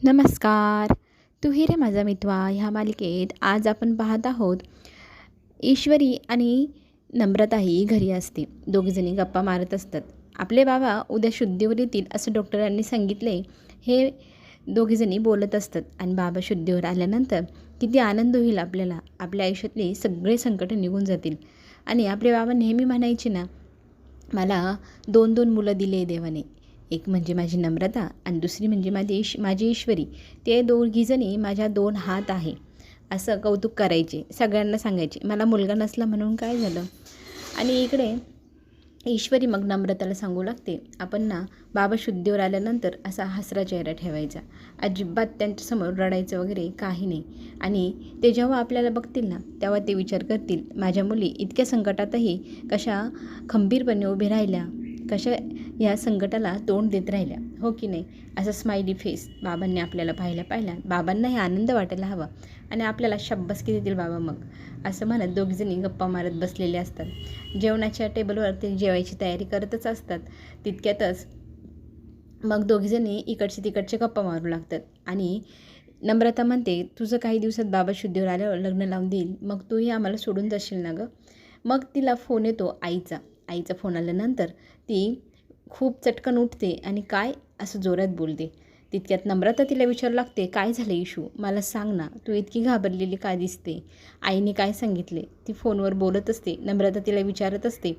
नमस्कार. तू रे माझा मित्वा ह्या मालिकेत आज आपण पाहत आहोत ईश्वरी आणि नम्रता ही घरी असते. दोघीजणी गप्पा मारत असतात. आपले बाबा उद्या शुद्धीवर येतील असं डॉक्टरांनी सांगितले हे दोघीजणी बोलत असतात. आणि बाबा शुद्धीवर आल्यानंतर किती आनंद होईल आपल्याला. आपल्या आयुष्यातली सगळे संकट निघून जातील. आणि आपले बाबा नेहमी म्हणायचे ना मला दोन दोन मुलं दिले देवाने. एक म्हणजे माझी नम्रता आणि दुसरी म्हणजे माझी ईश माझी ईश्वरी. ते दोघीजणी माझ्या दोन हात आहे. असं कौतुक करायचे सगळ्यांना सांगायचे मला मुलगा नसला म्हणून काय झालं? आणि इकडे ईश्वरी मग नम्रताला सांगू लागते आपण ना बाबा शुद्धीवर आल्यानंतर असा हसरा चेहरा ठेवायचा. अजिबात त्यांच्यासमोर रडायचं वगैरे काही नाही. आणि ते जेव्हा आपल्याला बघतील ना तेव्हा ते विचार करतील माझ्या मुली इतक्या संकटातही कशा खंबीरपणे उभे राहिल्या? कशा या संकटाला तोंड देत राहिल्या? हो की नाही? असं स्माइली फेस बाबांनी आपल्याला पाहिला पाहिला बाबांनाही आनंद वाटायला हवा आणि आपल्याला शब्बसकी देतील बाबा मग? असं म्हणत दोघीजणी गप्पा मारत बसलेले असतात. जेवणाच्या टेबलवर ते जेवायची तयारी करतच असतात. तितक्यातच मग दोघीजणी इकडचे तिकडचे गप्पा मारू लागतात आणि नम्रता म्हणते तुझं काही दिवसात बाबा शुद्धीवर आल्यावर लग्न लावून देईल. मग तूही आम्हाला सोडून जाशील ना गं? मग तिला फोन येतो आईचा. आईचा फोन आल्यानंतर ती खूप चटकन उठते आणि काय असं जोरात बोलते. तितक्यात नम्रता तिला विचारू लागते काय झालं इशू? मला सांग ना तू इतकी घाबरलेली काय दिसते? आईने काय सांगितले? ती फोनवर बोलत असते नम्रता तिला विचारत असते.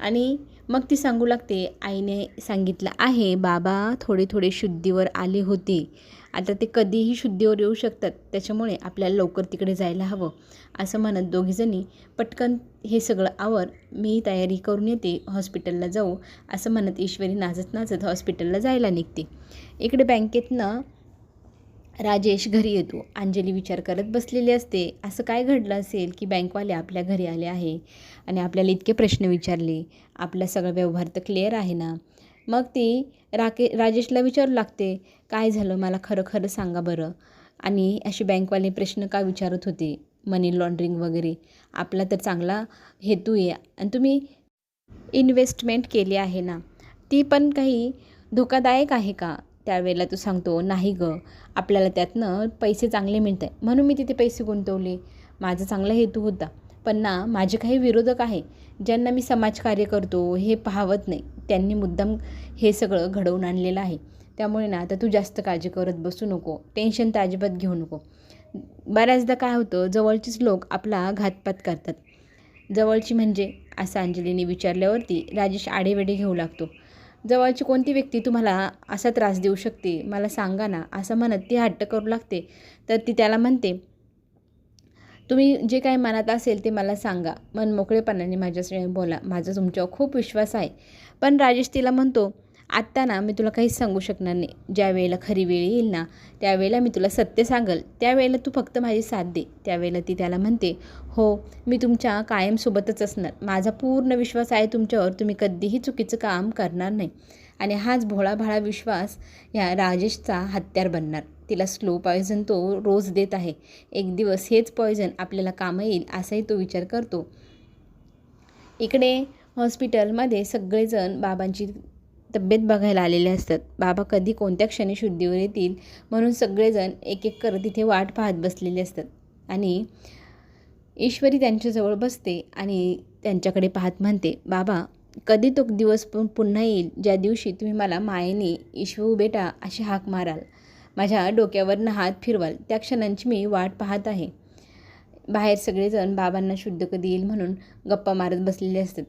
आणि मग ती सांगू लागते आईने सांगितलं आहे बाबा थोडे थोडे शुद्धीवर आले होते. आता ते कधीही शुद्धीवर येऊ शकतात. त्याच्यामुळे आपल्याला लवकर तिकडे जायला हवं असं म्हणत दोघीजणी पटकन हे सगळं आवर मी तयारी करून येते हॉस्पिटलला जाऊ असं म्हणत ईश्वरी नाचत नाचत हॉस्पिटलला जायला निघते. इकडे बँकेतनं राजेश घरी येतो. अंजली विचार करत बसलेली असते असं काय घडलं असेल की बँकवाले आपल्या घरी आले आहे आणि आपल्याला इतके प्रश्न विचारले? आपला सगळा व्यवहार तर क्लिअर आहे ना? मग ती राके राजेशला विचारू लागते काय झालं? मला खरं खरं सांगा बरं. आणि असे बँकवाले प्रश्न का विचारत होते? मनी लॉन्ड्रिंग वगैरे. आपला तर चांगला हेतू आहे. आणि तुम्ही इन्व्हेस्टमेंट केली आहे ना? ती पण काही धोकादायक आहे का? त्यावेळेला तू सांगतो नाही गं. आपल्याला त्यातनं पैसे चांगले मिळत आहे म्हणून मी तिथे पैसे गुंतवले. माझा चांगला हेतू होता. पण ना माझे काही विरोधक आहे. ज्यांना मी समाजकार्य करतो हे पाहवत नाही. त्यांनी मुद्दाम हे सगळं घडवून आणलेलं आहे. त्यामुळे ना आता तू जास्त काळजी करत बसू नको. टेन्शन तर अजिबात घेऊ नको. बऱ्याचदा काय होतं जवळचीच लोक आपला घातपात करतात. जवळची म्हणजे असं अंजलीने विचारल्यावरती राजेश आडेवेडे घेऊ लागतो. जवळची कोणती व्यक्ती तुम्हाला असा त्रास देऊ शकते? मला सांगा ना. असं म्हणत ती हट्ट करू लागते. तर ती त्याला म्हणते तुम्ही जे काही मनात असेल ते मला सांगा. मन मोकळेपणाने माझ्यासाठी बोला. माझा तुमच्यावर खूप विश्वास आहे. पण राजेश तिला म्हणतो आत्ता ना मी तुला काहीच सांगू शकणार नाही. ज्या वेळेला खरी वेळ येईल ना त्यावेळेला मी तुला सत्य सांगल. त्यावेळेला तू फक्त माझी साथ दे. त्यावेळेला ती त्याला म्हणते हो मी तुमच्या कायमसोबतच असणार. माझा पूर्ण विश्वास आहे तुमच्यावर. तुम्ही कधीही चुकीचं काम करणार नाही. आणि हाच भोळाभाळा विश्वास ह्या राजेशचा हत्यार बनणार. तिला स्लो पॉयझन तो रोज देत आहे. एक दिवस हेच पॉयझन आपल्याला कामं येईल असाही तो विचार करतो. इकडे हॉस्पिटलमध्ये सगळेजण बाबांची तब्येत बघायला आलेले असतात. बाबा कधी कोणत्या क्षणी शुद्धीवर येतील म्हणून सगळेजण एक एक करत तिथे वाट पाहत बसलेले असतात. आणि ईश्वरी त्यांच्याजवळ बसते आणि त्यांच्याकडे पाहत म्हणते बाबा कधी तो दिवस पुन्हा येईल? ज्या दिवशी तुम्ही मला मायेने ईश्वू बेटा अशी हाक माराल. माझ्या डोक्यावरनं हात फिरवाल. त्या क्षणांची मी वाट पाहत आहे. बाहेर सगळेजण बाबांना शुद्ध कधी येईल म्हणून गप्पा मारत बसलेले असतात.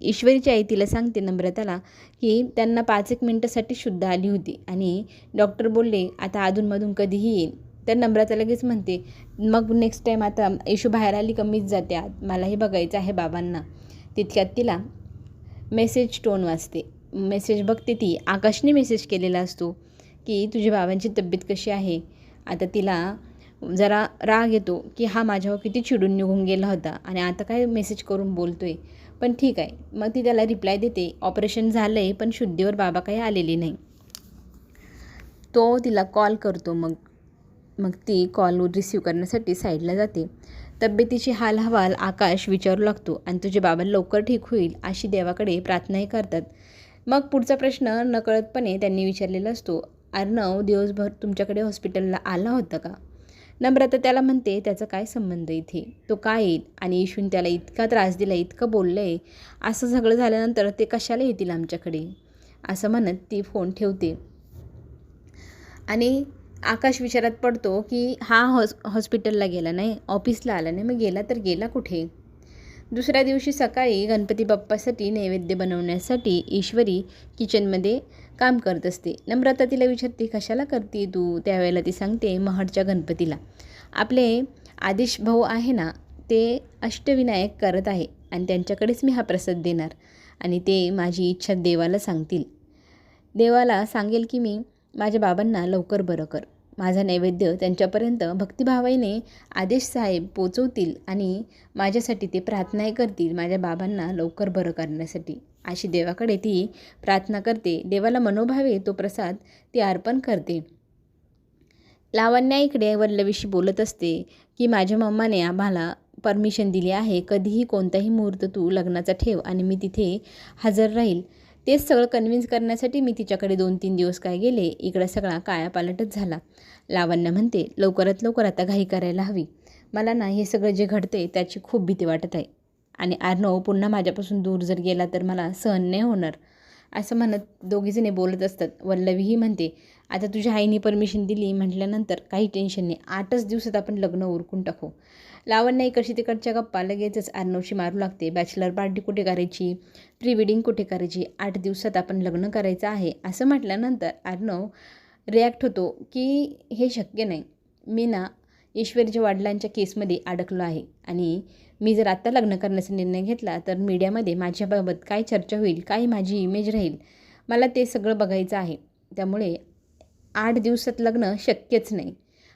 ईश्वरीची आई तिला सांगते नम्रताला की त्यांना पाच एक मिनटासाठी शुद्ध आली होती आणि डॉक्टर बोलले आता अधूनमधून कधीही येईल. तर नम्रता लगेच म्हणते मग नेक्स्ट टाईम आता इशू बाहेर आली कमीच जाते आत. मलाही बघायचं आहे बाबांना. तितक्यात तिला मेसेज टोन वाचते मेसेज बघते ती. आकाशने मेसेज केलेला असतो. की तुझ्या बाबांची तब्येत कशी आहे? आता तिला जरा राग येतो की हा माझ्यावर किती चिडून निघून गेला होता आणि आता काय मेसेज करून बोलतो आहे पण ठीक आहे. मग ती त्याला रिप्लाय देते. ऑपरेशन झालं आहे पण शुद्धीवर बाबा काही आलेली नाही. तो तिला कॉल करतो मग. मग ती कॉल रिसीव करण्यासाठी साईडला जाते. तब्येतीची हाल हवाल आकाश विचारू लागतो आणि तुझे बाबा लवकर ठीक होईल अशी देवाकडे प्रार्थनाही करतात. मग पुढचा प्रश्न नकळतपणे त्यांनी विचारलेला असतो. अर्णव दिवसभर तुमच्याकडे हॉस्पिटलला आला होता का? नम्रता त्याला म्हणते त्याचा काय संबंध इथे? तो काय येईल? आणि इशून त्याला इतका त्रास दिला इतकं बोललं आहे असं सगळं झाल्यानंतर ते कशाला येतील आमच्याकडे? असं म्हणत ती फोन ठेवते. आणि आकाश विचारात पडतो की हा हॉस हॉस्पिटलला गेला नाही ऑफिसला आला नाही मग गेला तर गेला कुठे? दुसऱ्या दिवशी सकाळी गणपती बाप्पासाठी नैवेद्य बनवण्यासाठी ईश्वरी किचनमध्ये काम करत असते. नम्रता तिला विचारते कशाला करते तू? त्यावेळेला ती सांगते महडच्या गणपतीला. आपले आदेश भाऊ आहे ना ते अष्टविनायक करत आहे आणि त्यांच्याकडेच मी हा प्रसाद देणार आणि ते माझी इच्छा देवाला सांगतील. देवाला सांगेल की मी माझ्या बाबांना लवकर बरं कर. माझा नैवेद्य त्यांच्यापर्यंत भक्तिभावाने आदेश साहेब पोचवतील आणि माझ्यासाठी ते प्रार्थनाही करतील माझ्या बाबांना लवकर बरं करण्यासाठी. अशी देवाकडे ती प्रार्थना करते. देवाला मनोभावे तो प्रसाद ती अर्पण करते. लावण्या इकडे वल्लवीशी बोलत असते की माझ्या मम्माने आम्हाला परमिशन दिली आहे. कधीही कोणताही मुहूर्त तू लग्नाचा ठेव आणि मी तिथे हजर राहील. तेच सगळं कन्व्हिन्स करण्यासाठी मी तिच्याकडे दोन तीन दिवस काय गेले इकडं सगळा कायापालटच झाला. लावण्य म्हणते लवकरात लवकर आता घाई करायला हवी. मला ना हे सगळं जे घडते त्याची खूप भीती वाटत आहे. आणि अर्णव पुन्हा माझ्यापासून दूर जर गेला तर मला सहन नाही होणार. असं म्हणत दोघीजणे बोलत असतात. वल्लवीही म्हणते आता तुझ्या आईने परमिशन दिली म्हटल्यानंतर काही टेन्शन नाही. आठच दिवसात आपण लग्न उरकून टाकू. लावण्या इकडची तिकडच्या गप्पा. लगेचच अर्नवशी मारू लागते. बॅचलर पार्टी कुठे करायची? प्री वेडिंग कुठे करायची? आठ दिवसात आपण लग्न करायचं आहे. असं म्हटल्यानंतर आर्नव रिॲक्ट होतो की हे शक्य नाही. मी ना ईश्वरीच्या वडिलांच्या केसमध्ये अडकलो आहे. आणि मी जर आत्ता लग्न करण्याचा निर्णय घेतला तर मीडियामध्ये माझ्याबाबत काय चर्चा होईल? काय माझी इमेज राहील? मला ते सगळं बघायचं आहे. त्यामुळे आठ दिवसात लग्न शक्यच नाही.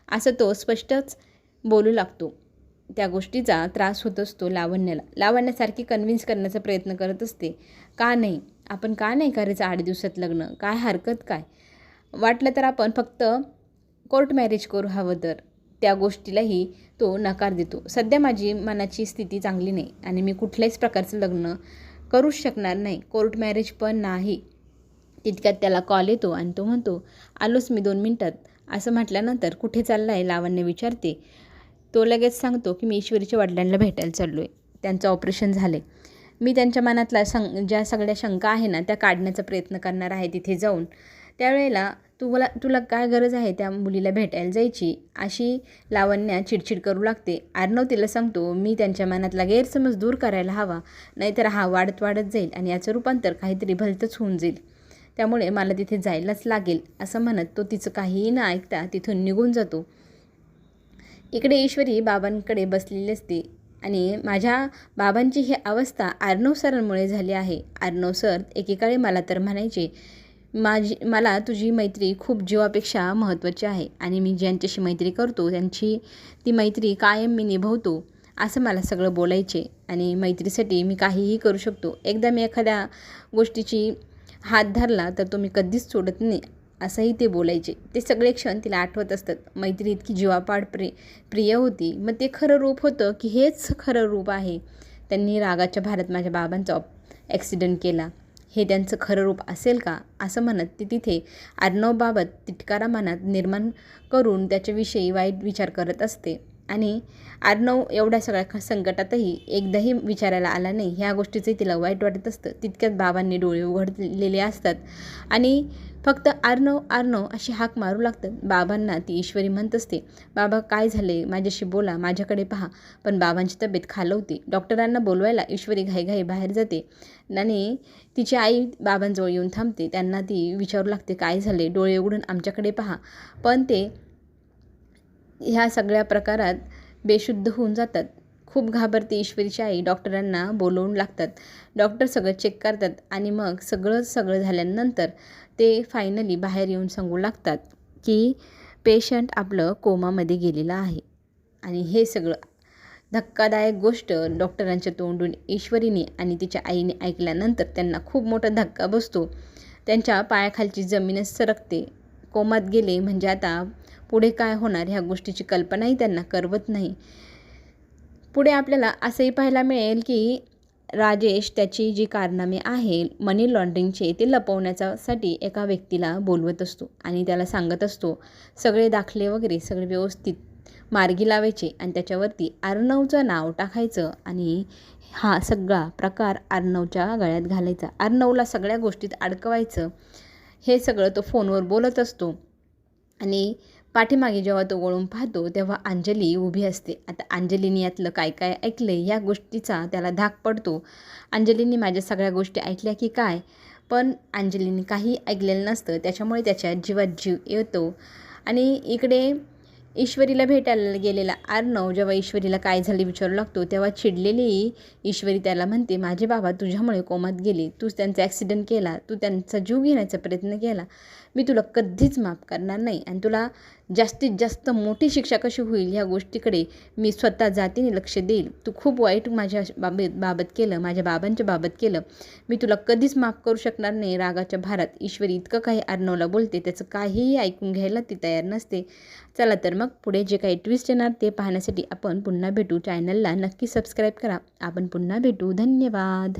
असं तो स्पष्टच बोलू लागतो. त्या गोष्टीचा त्रास होत असतो लावण्याला. लावण्यासारखी कन्व्हिन्स करण्याचा प्रयत्न करत असते. का नाही? आपण का नाही करायचं आठ दिवसात लग्न? काय हरकत काय? वाटलं तर आपण फक्त कोर्ट मॅरेज करू हवं तर. त्या गोष्टीलाही तो नकार देतो. सध्या माझी मनाची स्थिती चांगली नाही आणि मी कुठल्याच प्रकारचं लग्न करूच शकणार नाही. कोर्ट मॅरेज पण नाही. तितक्यात त्याला कॉल येतो आणि तो म्हणतो आलोच मी दोन मिनटात. असं म्हटल्यानंतर कुठे चालला आहे लावण्य विचारते. तो लगेच सांगतो की मी ईश्वरीच्या वडिलांना भेटायला चाललो आहे त्यांचं ऑपरेशन झालं आहे मी त्यांच्या मनातला सं ज्या सगळ्या शंका आहे ना त्या काढण्याचा प्रयत्न करणार आहे तिथे जाऊन. त्यावेळेला तुला तुला काय गरज आहे त्या मुलीला भेटायला जायची? अशी लावण्या चिडचिड करू लागते. अर्णव तिला सांगतो मी त्यांच्या मनातला गैरसमज दूर करायला हवा नाहीतर हा वाढत वाढत जाईल आणि याचं रूपांतर काहीतरी भलतंच होऊन जाईल. त्यामुळे मला तिथे जायलाच लागेल असं म्हणत तो तिचं काहीही न ऐकता तिथून निघून जातो. इकडे ईश्वरी बाबांकडे बसलेली असते आणि माझ्या बाबांची ही अवस्था आर्णव सरांमुळे झाली आहे. आर्णव सर एकेकाळी मला तर म्हणायचे माझी मला तुझी मैत्री खूप जीवापेक्षा महत्त्वाची आहे आणि मी ज्यांच्याशी मैत्री करतो त्यांची ती मैत्री कायम मी निभवतो असं मला सगळं बोलायचे. आणि मैत्रीसाठी मी काहीही करू शकतो. एकदा मी एखाद्या गोष्टीची हात धरला तर तो मी कधीच सोडत नाही. असंही ते बोलायचे. ते सगळे क्षण तिला आठवत असतात. मैत्री इतकी जीवापाड प्रि प्रिय होती. मग ते खरं रूप होतं की हेच खरं रूप आहे. त्यांनी रागाच्या भारत माझ्या बाबांचा ॲक्सिडेंट केला. हे त्यांचं खरं रूप असेल का? असं म्हणत ती तिथे अर्णवबाबत तिटकारा मनात निर्माण करून त्याच्याविषयी वाईट विचार करत असते. आणि अर्णव एवढ्या सगळ्या संकटातही एकदाही विचारायला आला नाही. ह्या गोष्टीचंही तिला वाईट वाटत असतं. तितक्यात बाबांनी डोळे उघडलेले असतात. आणि फक्त अर्णव अर्णव अशी हाक मारू लागतात. बाबांना ती ईश्वरी म्हणत असते बाबा काय झाले? माझ्याशी बोला माझ्याकडे पहा. पण बाबांची तब्येत खालवते डॉक्टरांना बोलवायला ईश्वरी घाईघाई बाहेर जाते. आणि तिची आई बाबांजवळ येऊन थांबते. त्यांना ती विचारू लागते काय झाले? डोळे उघडून आमच्याकडे पहा. पण ते ह्या सगळ्या प्रकारात बेशुद्ध होऊन जातात. खूप घाबरते ईश्वरीची आई. डॉक्टरांना बोलवून लागतात. डॉक्टर सगळं चेक करतात आणि मग सगळं सगळं झाल्यानंतर ते फायनली बाहेर येऊन सांगू लागतात की पेशंट आपलं कोमामध्ये गेलेलं आहे. आणि हे सगळं धक्कादायक गोष्ट डॉक्टरांच्या तोंडून ईश्वरीने आणि तिच्या आईने ऐकल्यानंतर त्यांना खूप मोठा धक्का बसतो. त्यांच्या पायाखालची जमीनच सरकते. कोमात गेले म्हणजे आता पुढे काय होणार ह्या गोष्टीची कल्पनाही त्यांना करवत नाही. पुढे आपल्याला असंही पाहायला मिळेल की राजेश त्याची जी कारनामे आहे मनी लॉन्ड्रिंगचे ते लपवण्याच्यासाठी एका व्यक्तीला बोलवत असतो आणि त्याला सांगत असतो सगळे दाखले वगैरे सगळे व्यवस्थित मार्गी लावायचे आणि त्याच्यावरती अर्णवचं नाव टाकायचं आणि हा सगळा प्रकार अर्णवच्या गळ्यात घालायचा. अर्णवला सगळ्या गोष्टीत अडकवायचं हे सगळं तो फोनवर बोलत असतो आणि पाठीमागे जेव्हा तो वळून पाहतो तेव्हा अंजली उभी असते. आता अंजलीने यातलं काय काय ऐकलं आहे या गोष्टीचा त्याला धाक पडतो. अंजलीने माझ्या सगळ्या गोष्टी ऐकल्या की काय? पण अंजलीने काही ऐकलेलं नसतं. त्याच्यामुळे त्याच्या जीवात जीव येतो. आणि इकडे ईश्वरीला भेटायला गेलेला अर्णव जेव्हा ईश्वरीला काय झाले विचारू लागतो तेव्हा चिडलेली ईश्वरी त्याला म्हणते माझे बाबा तुझ्यामुळे कोमात गेले. तूच त्यांचा ॲक्सिडेंट केला. तू त्यांचा जीव घेण्याचा प्रयत्न केला. मी तुला कधीच माफ करणार नाही. आणि तुला जास्तीत जास्त मोठी शिक्षा कशी होईल ह्या गोष्टीकडे मी स्वतः जातीने लक्ष देईल. तू खूप वाईट माझ्या बाबत बाबत केलं माझ्या बाबांच्या बाबत केलं. मी तुला कधीच माफ करू शकणार नाही. रागाच्या भारात ईश्वरी इतकं काही अर्णवला बोलते त्याचं काहीही ऐकून घ्यायला ती तयार नसते. चला तर मग पुढे जे काही ट्विस्ट येणार ते पाहण्यासाठी आपण पुन्हा भेटू चॅनलला नक्की सबस्क्राईब करा. आपण पुन्हा भेटू. धन्यवाद.